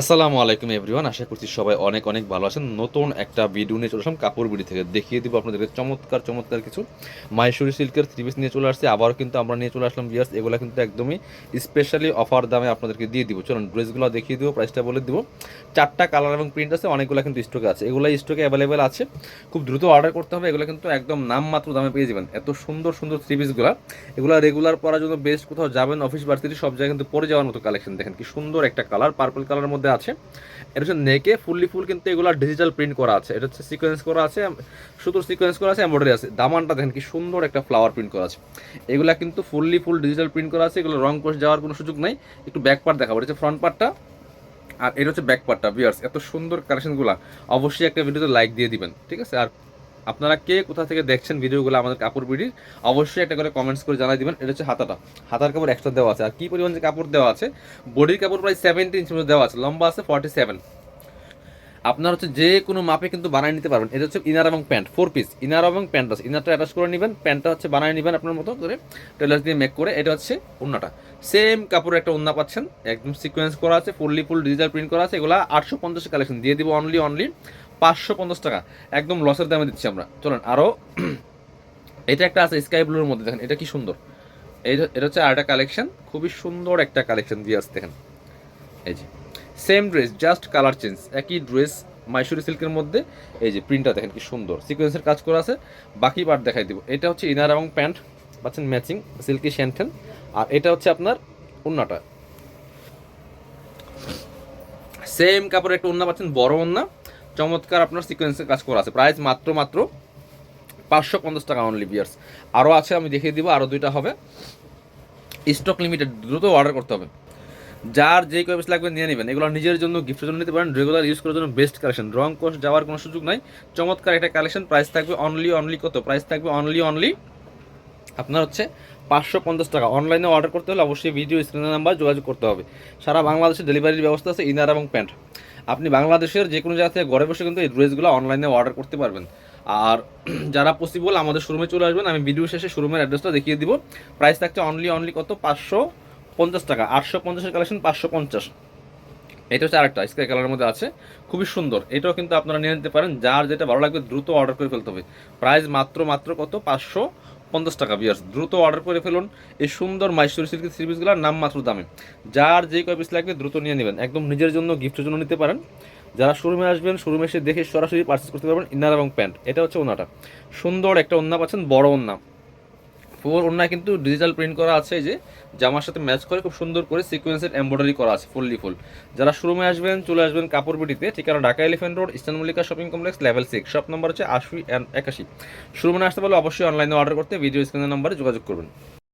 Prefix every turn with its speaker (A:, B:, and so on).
A: আসসালামু আলাইকুম এভরিওয়ান, আশা করছি সবাই অনেক অনেক ভালো আছেন। নতুন একটা ভিডিও নিয়ে চলে আসলাম, কাপড় বিড়ি থেকে। দেখিয়ে দিব আপনাদেরকে চমৎকার চমৎকার কিছু। মাইসুরি সিল্কের থ্রি পিস নিয়ে চলে আসছে, আবারও কিন্তু আমরা নিয়ে চলে আসলাম বিয়ার্স এগুলো কিন্তু একদমই স্পেশালি অফার দামে আপনাদেরকে দিয়ে দিব। চলুন, ড্রেসগুলো দেখিয়ে দিব প্রাইসটা বলে দিব। চারটা কালার এবং প্রিন্ট আছে, অনেকগুলো কিন্তু স্টকে আছে। এগুলো স্টকে অ্যাভেলেবেল আছে। খুব দ্রুত অর্ডার করতে হবে, এগুলো কিন্তু একদম নামমাত্র দামে পেয়ে যাবেন। এত সুন্দর সুন্দর থ্রি পিসগুলো এগুলো রেগুলার পরার জন্য বেস্ট কোথাও যাবেন অফিস ভার্সিটি সব জায়গায় কিন্তু পরে যাওয়ার মতো কালেকশন দেখেন কি সুন্দর একটা কালার পার্পল কালারের মধ্যে আছে। এটা হচ্ছে নেকে ফুললি ফুল কিন্তু এগুলো ডিজিটাল প্রিন্ট করা আছে। এটা হচ্ছে সিকোয়েন্স করা আছে সুতোর সিকোয়েন্স করা আছে এম্বয়ডারি আছে। দামানটা দেখেন কি সুন্দর একটা ফ্লাওয়ার প্রিন্ট করা আছে। এগুলা কিন্তু ফুললি ফুল ডিজিটাল প্রিন্ট করা আছে। এগুলো রং কোষ যাওয়ার কোনো সুযোগ নাই। একটু ব্যাক পার্ট দেখাবো। এটা হচ্ছে ফ্রন্ট পার্টটা আর এটা হচ্ছে ব্যাক পার্টটা বিয়ার্স এত সুন্দর কালেকশনগুলো অবশ্যই একটা ভিডিওতে লাইক দিয়ে দিবেন। ঠিক আছে? আর আপনারা কে কোথা থেকে দেখছেন ভিডিওগুলো আমাদের কাপড় বিড়ির, অবশ্যই একটা করে কমেন্টস করে জানাই দিবেন। এটা হচ্ছে হাতাটা। হাতার কাপড় এক্সট্রা দেওয়া আছে। আর কি পরিমাণ যে কাপড় দেওয়া আছে, বডির কাপড় প্রায় সেভেন্টি ইঞ্চি দেওয়া আছে। লম্বা আছে ফর্টি সেভেন আপনার হচ্ছে যে কোনো মাপে কিন্তু বানিয়ে নিতে পারবেন। এটা হচ্ছে ইনার এবং প্যান্ট ফোর পিস ইনার এবং প্যান্ট আছে। ইনারটা অ্যাটাচ করে নেবেন। প্যান্টটা হচ্ছে বানিয়ে নেবেন আপনার মতো করে টেলার দিয়ে মেক করে। এটা হচ্ছে ওন্নাটা। সেম কাপড়ের একটা ওন্না পাচ্ছেন। একদম সিকোয়েন্স করা আছে ফুললি ফুল ডিজিটাল প্রিন্ট করা আছে। এগুলো আটশো পঞ্চাশ কালেকশন দিয়ে দিব অনলি অনলি পাঁচশো পঞ্চাশ টাকা। একদম লসের দামে দিচ্ছি আমরা। চলুন আরও এটা একটা আছে স্কাই ব্লুর মধ্যে, দেখেন, এটা কি সুন্দর। এই এটা হচ্ছে আরেকটা কালেকশন খুবই সুন্দর একটা কালেকশন দিয়ে আসছে দেখেন। এই যে same dress just colour change একই ড্রেস মাইসুরি সিল্কের মধ্যে। এই যে প্রিন্টটা দেখেন কি সুন্দর। সিকোয়েন্সের কাজ করা আছে। বাকি পার্ট দেখাই দিব। এটা হচ্ছে ইনার এবং প্যান্ট পাচ্ছেন ম্যাচিং সিল্কি শ্যান্টেন আর এটা হচ্ছে আপনার উন্নাটা সেম কাপড়ের একটা উন্না পাচ্ছেন, বড় উন্না চমৎকার আপনার সিকোয়েন্সের কাজ করা আছে। প্রাইস মাত্র মাত্র পাঁচশো পঞ্চাশ টাকা অনলি বিয়ার্স আরও আছে, আমি দেখিয়ে দিব আরও দুইটা হবে। স্টক লিমিটেড দ্রুত অর্ডার করতে হবে। যার যেই কয় লাগবে নিয়ে নেবেন। এগুলো নিজের জন্য গিফটের জন্য নিতে পারেন। রেগুলার ইউজ করার জন্য বেস্ট কালেকশন রং কোর্স যাওয়ার কোনো সুযোগ নাই। চমৎকার একটা কালেকশন প্রাইস থাকবে অনলি অনলি কত? প্রাইস থাকবে অনলি অনলি আপনার হচ্ছে পাঁচশো পঞ্চাশ টাকা। অনলাইনে অর্ডার করতে হলে অবশ্যই ভিডিও স্ক্রিনের নাম্বার যোগাযোগ করতে হবে। সারা বাংলাদেশে ডেলিভারির ব্যবস্থা আছে ইনার এবং প্যান্ট আপনি বাংলাদেশের যে কোনো জায়গা থেকে ঘরে বসে কিন্তু এই ড্রেসগুলো অনলাইনে অর্ডার করতে পারবেন। আর যারা পসিবল আমাদের শোরুমে চলে আসবেন, আমি ভিডিও শেষে শোরুমের অ্যাড্রেসটা দেখিয়ে দিব। প্রাইস থাকছে অনলি অনলি কত? পাঁচশো পঞ্চাশ টাকা। আটশো পঞ্চাশের কালেকশন পাঁচশো পঞ্চাশ। এটা হচ্ছে আরেকটা স্কাই কালারের মধ্যে আছে। খুবই সুন্দর। এটাও কিন্তু আপনারা নিয়ে নিতে পারেন। যার যেটা ভালো লাগবে, দ্রুত অর্ডার করে ফেলতে হবে। প্রাইস মাত্র মাত্র কত? পাঁচশো পঞ্চাশ টাকা বিয়ার্স দ্রুত অর্ডার করে ফেলুন এই সুন্দর মাইসুরি সিল্কের সিরিজগুলোর নাম মাত্র দামে। যার যে কয় পিস লাগবে দ্রুত নিয়ে নেবেন। একদম নিজের জন্য গিফটের জন্য নিতে পারেন। যারা শোরুমে আসবেন শোরুমে এসে দেখে সরাসরি পার্চেস করতে পারবেন ইনার এবং প্যান্ট এটা হচ্ছে ওনাটা। সুন্দর একটা ওন্না পাচ্ছেন, বড় ওন্না ফোর ওনায় কিন্তু ডিজিটাল প্রিন্ট করা আছে যে জামার সাথে ম্যাচ করে খুব সুন্দর করে সিকোয়েন্সের এমব্রয়ডারি করা আছে ফুললি ফুল যারা শোরুমে আসবেন, চলে আসবেন কাপড় বিটিতে, ঠিকানা Dhaka elephant road eastern Mallika shopping complex level six shop number হচ্ছে আশি একাশি। শোরুমে আসতে পারলে অবশ্যই অনলাইনে অর্ডার করতে ভিডিও স্ক্রিনের নম্বরে যোগাযোগ করবেন।